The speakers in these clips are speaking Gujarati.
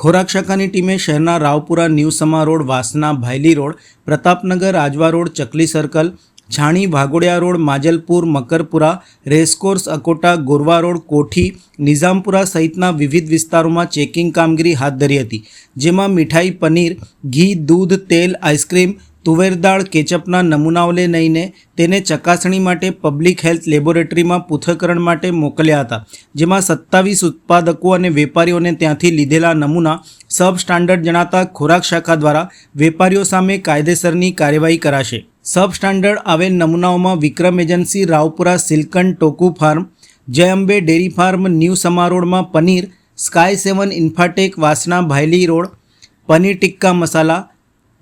ખોરાક શાખાની ટીમે શહેરના Raopura new Sama road, Vasna Bhayli road, Pratapnagar Ajwa road, Chakli circle Chhani Bhagodiya road, Manjalpur, Makarpura, racecourse, Akota, Gorwa road, Kothi, Nizampura સહિતના વિવિધ વિસ્તારોમાં ચેકિંગ કામગીરી હાથ ધરી હતી, જેમાં મીઠાઈ, પનીર, ઘી, દૂધ, તેલ, આઈસ્ક્રીમ તુવેર દાળ કેચઅપના નમૂનાઓ લઈને તેને ચકાસણી માટે પબ્લિક હેલ્થ લેબોરેટરીમાં પૃથ્થકરણ માટે મોકલ્યા હતા, જેમાં સત્તાવીસ ઉત્પાદકો અને વેપારીઓને ત્યાંથી લીધેલા નમૂના સબ સ્ટાન્ડર્ડ જણાતા ખોરાક શાખા દ્વારા વેપારીઓ સામે કાયદેસરની કાર્યવાહી કરાશે. સબ સ્ટાન્ડર્ડ આવેલ નમૂનાઓમાં વિક્રમ એજન્સી રાવપુરા સિલ્કન ટોકુ farm Jay Ambe dairy farm, new સમારોડમાં paneer, Sky Seven Infotech Vasna, Bhayli road, paneer tikka મસાલા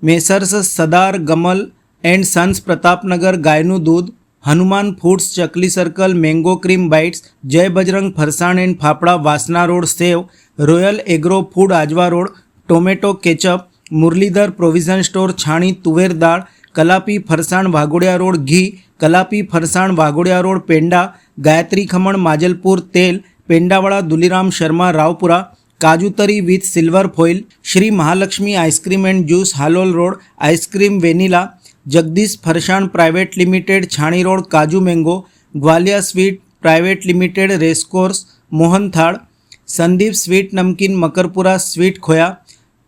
મેસર્સ સદાર ગમલ એન્ડ સન્સ પ્રતાપનગર, ગાયનું દૂધ, Hanuman foods, Chakli circle, mango cream bites, Jay Bajrang farsan and fafda, Vasna road sev, royal agro food Ajwa road, tomato ketchup, Muralidhar provision store, Chhani તુવેર દાળ, કલાપી ફરસાણ વાઘોડિયા રોડ ઘી, કલાપી ફરસાણ વાઘોડિયા રોડ પેંડા, ગાયત્રી ખમણ, માજલપુર તેલ, પેંડાવાળા Duliram Sharma, Raopura કાજુતરી with silver foil, Shri Mahalaxmi ice cream and juice, Halol road, ice cream vanilla, Jagdish Farsan private limited, Chhani road, kaju mango, Gwalia sweet private limited, racecourse, mohanthal, Sandeep sweet Namkeen, Makarpura sweet khoya,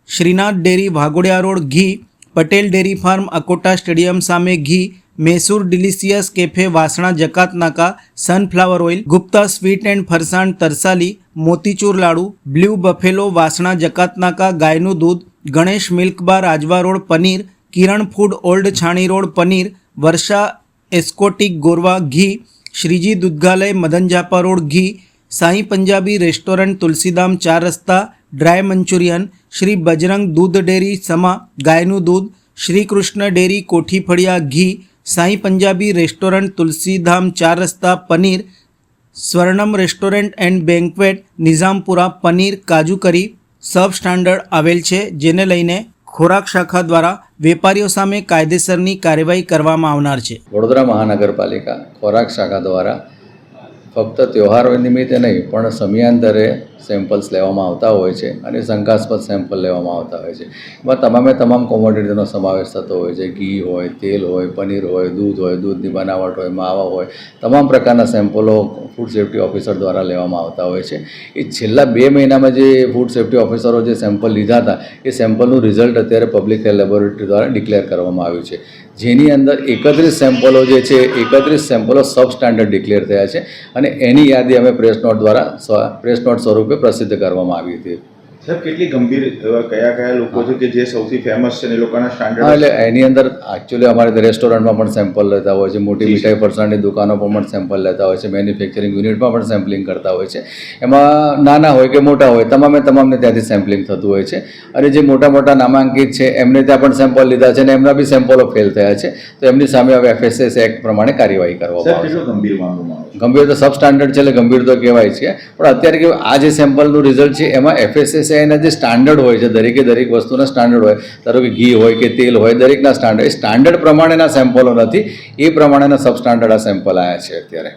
Shrinath dairy, Waghodia road, ઘી, Patel dairy farm, Akota stadium સામે ઘી Mysore delicious cafe Vasna Jakat Naka, sunflower oil, Gupta sweet and farsan Tarsali, motichoor laddu, blue buffalo Vasna જકાત નાકા, ગાયનું દૂધ, Ganesh milk bar, Ajwa road paneer, Kiran food old Chhani road paneer, Varsha એસ્કોટિક ગોરવા ઘી, શ્રીજી દૂધગાલય મદન જાપા રોડ ઘી, સાઈ પંજાબી રેસ્ટોરન્ટ તુલસીધામ ચાર રસ્તા, ડ્રાય મંચુરિયન, શ્રી બજરંગ દૂધ ડેરી સમા, ગાયનું દૂધ શ્રી કૃષ્ણ ડેરી કોઠી ફળિયા ઘી સાઈ પંજાબી રેસ્ટોરન્ટ તુલસીધામ ચાર રસ્તા paneer, Swarnam restaurant and banquet, Nizampura paneer kaju curry sub standard આવેલ છે, જેને લઈને ખોરાક શાખા દ્વારા વેપારીઓ સામે કાયદેસરની કાર્યવાહી કરવામાં આવનાર છે. વડોદરા મહાનગરપાલિકા ખોરાક શાખા દ્વારા ફક્ત તહેવારો નિમિત્તે નહીં, પણ સમયાંતરે સેમ્પલ્સ લેવામાં આવતા હોય છે અને શંકાસ્પદ સેમ્પલ લેવામાં આવતા હોય છે. એમાં તમામે તમામ કોમોડિટીનો સમાવેશ થતો હોય છે. ઘી હોય, તેલ હોય, પનીર હોય, દૂધ હોય, દૂધની બનાવટ હોય, માવા હોય, તમામ પ્રકારના સેમ્પલો ફૂડ સેફ્ટી ઓફિસર દ્વારા લેવામાં આવતા હોય છે. એ છેલ્લા બે મહિનામાં જે ફૂડ સેફ્ટી ઓફિસરો જે સેમ્પલ લીધા હતા, એ સેમ્પલનું રિઝલ્ટ અત્યારે પબ્લિક હેલ્થ લેબોરેટરી દ્વારા ડિક્લેર કરવામાં આવ્યું છે. જેની અંદર એકત્રીસ સેમ્પલો જે છે, એકત્રીસ સેમ્પલો સબ સ્ટાન્ડર્ડ ડિક્લેર થયા છે અને એની યાદી અમે પ્રેસ નોટ દ્વારા પ્રેસ નોટ સ્વરૂપે પ્રસિદ્ધ કરવામાં આવી હતી. સાહેબ કેટલી ગંભીર કયા કયા લોકો છે કે જે સૌથી ફેમસ છે એ લોકોના સ્ટાન્ડર્ડ એટલે એની અંદર એકચ્યુઅલી અમારે રેસ્ટોરન્ટમાં પણ સેમ્પલ લેતા હોય છે મોટી મીઠાઈ ફરસાણની દુકાનો પર પણ સેમ્પલ લેતા હોય છે મેન્યુફેક્ચરિંગ યુનિટમાં પણ સેમ્પલિંગ કરતા હોય છે. એમાં નાના હોય કે મોટા હોય તમામે તમામને ત્યાંથી સેમ્પલિંગ થતું હોય છે. અને જે મોટા મોટા નામાંકિત છે એમને ત્યાં પણ સેમ્પલ લીધા છે અને એમના બી સેમ્પલો ફેલ થયા છે. તો એમની સામે હવે એફએસએસ એક્ટ પ્રમાણે કાર્યવાહી કરવામાં ગંભીર માનવામાં આવે છે? ગંભીર તો સબ સ્ટાન્ડર્ડ છે એટલે ગંભીર તો કહેવાય છે. પણ અત્યારે આ જે સેમ્પલનું રિઝલ્ટ છે એમાં એફએસએસઆઈના જે સ્ટાન્ડર્ડ હોય છે, દરેકે દરેક વસ્તુના સ્ટાન્ડર્ડ હોય, ધારો કે ઘી હોય કે તેલ હોય, દરેકના સ્ટાન્ડર્ડ એ સ્ટાન્ડર્ડ પ્રમાણેના સેમ્પલો નથી, એ પ્રમાણેના સબ સ્ટાન્ડર્ડ આ સેમ્પલ આવ્યા છે અત્યારે.